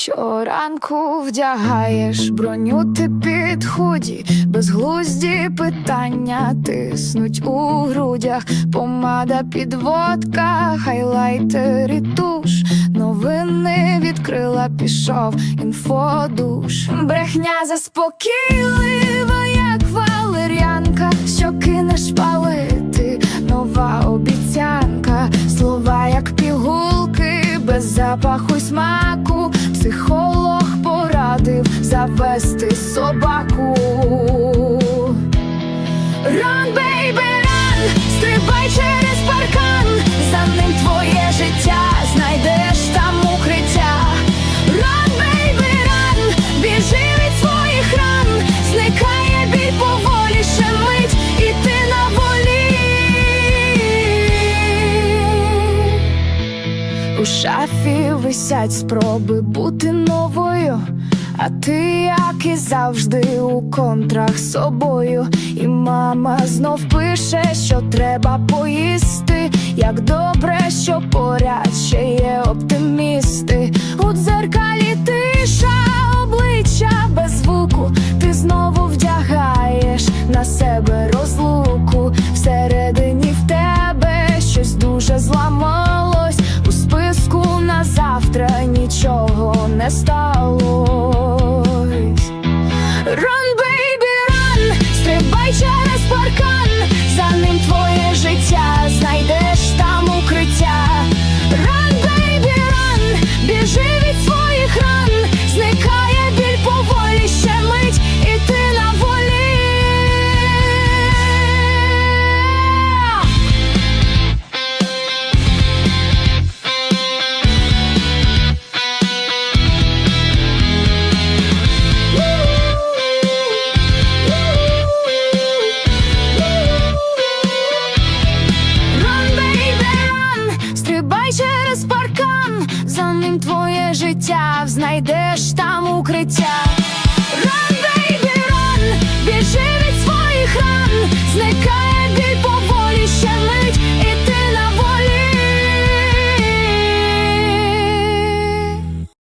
Щоранку вдягаєш броню ти під худі, безглузді питання тиснуть у грудях, помада, підводка, хайлайтер і туш. Новини відкрила, пішов інфодуш. Брехня заспокійлива, як валер'янка, що кинеш палити, без запаху смаку. Психолог порадив завести собаку. Run, baby, run, стрибай У шафі висять спроби бути новою. А ти, як і завжди, у контрах з собою. І мама знов пише, що треба поїсти. Як добре, не сталось. Життя, знайдеш там укриття.